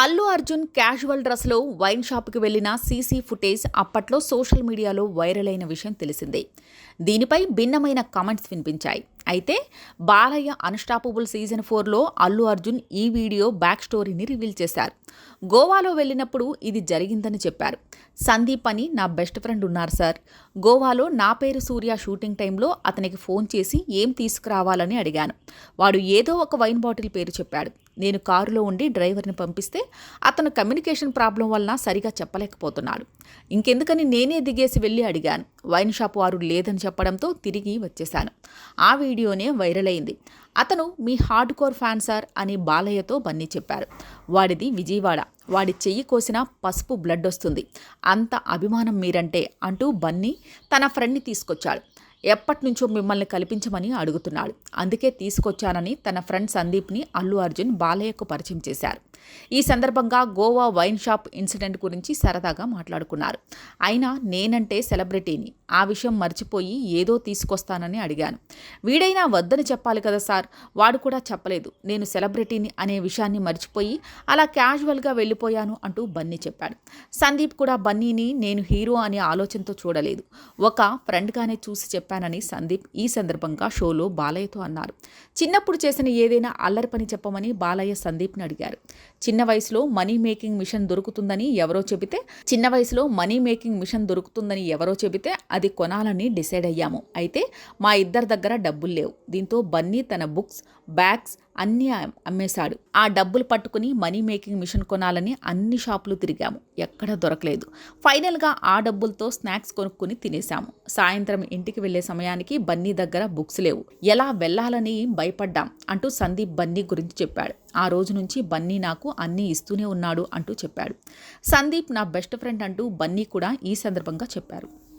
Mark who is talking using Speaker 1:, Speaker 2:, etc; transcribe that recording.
Speaker 1: Allu Arjun casual డ్రెస్లో wine షాప్కి వెళ్ళిన సీసీ ఫుటేజ్ అప్పట్లో సోషల్ మీడియాలో వైరల్ అయిన విషయం తెలిసిందే. దీనిపై భిన్నమైన కామెంట్స్ వినిపించాయి. అయితే బాలయ్య అన్స్టాపబుల్ సీజన్ ఫోర్లో అల్లు అర్జున్ ఈ వీడియో బ్యాక్ స్టోరీని రివీల్ చేశారు. గోవాలో వెళ్ళినప్పుడు ఇది జరిగిందని చెప్పారు. సందీప్ అని నా బెస్ట్ ఫ్రెండ్ ఉన్నారు సార్. గోవాలో నా పేరు సూర్య షూటింగ్ టైంలో అతనికి ఫోన్ చేసి ఏం తీసుకురావాలని అడిగాను. వాడు ఏదో ఒక వైన్ బాటిల్ పేరు చెప్పాడు. నేను కారులో ఉండి డ్రైవర్ని పంపిస్తే అతను కమ్యూనికేషన్ ప్రాబ్లం వలన సరిగా చెప్పలేకపోతున్నాడు. ఇంకెందుకని నేనే దిగేసి వెళ్ళి అడిగాను. వైన్ షాప్ వారు లేదని చెప్పడంతో తిరిగి వచ్చేశాను. ఆ వీడియో వీడియోనే వైరల్ అయింది. అతను మీ హార్డ్ కోర్ ఫ్యాన్ సార్ అని బాలయ్యతో బన్నీ చెప్పారు. వాడిది విజయవాడ. వాడి చెయ్యి కోసిన పసుపు బ్లడ్ వస్తుంది. అంత అభిమానం మీరంటే అంటూ బన్నీ తన ఫ్రెండ్ని తీసుకొచ్చాడు. ఎప్పటి నుంచో మిమ్మల్ని కల్పించమని అడుగుతున్నాడు. అందుకే తీసుకొచ్చానని తన ఫ్రెండ్ సందీప్ని అల్లు అర్జున్ బాలయ్యకు పరిచయం చేశారు. ఈ సందర్భంగా గోవా వైన్ షాప్ ఇన్సిడెంట్ గురించి సరదాగా మాట్లాడుకున్నారు. అయినా నేనంటే సెలబ్రిటీని. ఆ విషయం మర్చిపోయి ఏదో తీసుకొస్తానని అడిగాను. వీడైనా వద్దని చెప్పాలి కదా సార్. వాడు కూడా చెప్పలేదు. నేను సెలబ్రిటీని అనే విషయాన్ని మర్చిపోయి అలా క్యాజువల్గా వెళ్ళిపోయాను అంటూ బన్నీ చెప్పాడు. సందీప్ కూడా బన్నీని నేను హీరో అనే ఆలోచనతో చూడలేదు. ఒక ఫ్రెండ్గానే చూసి చెప్పానని సందీప్ ఈ సందర్భంగా షోలో బాలయ్యతో అన్నారు. చిన్నప్పుడు చేసిన ఏదైనా అల్లరి పని చెప్పమని బాలయ్య సందీప్ని అడిగారు. చిన్న వయసులో మనీ మేకింగ్ మిషన్ దొరుకుతుందని ఎవరో చెబితే చిన్న వయసులో మనీ మేకింగ్ మిషన్ దొరుకుతుందని ఎవరో చెబితే అది కొనాలని డిసైడ్ అయ్యాము. అయితే మా ఇద్దరి దగ్గర డబ్బులు లేవు. దీంతో బన్నీ తన బుక్స్ బ్యాగ్స్ అన్నీ అమ్మేశాడు. ఆ డబ్బులు పట్టుకుని మనీ మేకింగ్ మిషన్ కొనాలని అన్ని షాపులు తిరిగాము. ఎక్కడ దొరకలేదు. ఫైనల్గా ఆ డబ్బులతో స్నాక్స్ కొనుక్కుని తినేశాము. సాయంత్రం ఇంటికి వెళ్ళే సమయానికి బన్నీ దగ్గర బుక్స్ లేవు. ఎలా వెళ్ళాలని భయపడ్డాం అంటూ సందీప్ బన్నీ గురించి చెప్పాడు. ఆ రోజు నుంచి బన్నీ నాకు అన్నీ ఇస్తూనే ఉన్నాడు అంటూ చెప్పాడు. సందీప్ నా బెస్ట్ ఫ్రెండ్ అంటూ బన్నీ కూడా ఈ సందర్భంగా చెప్పారు.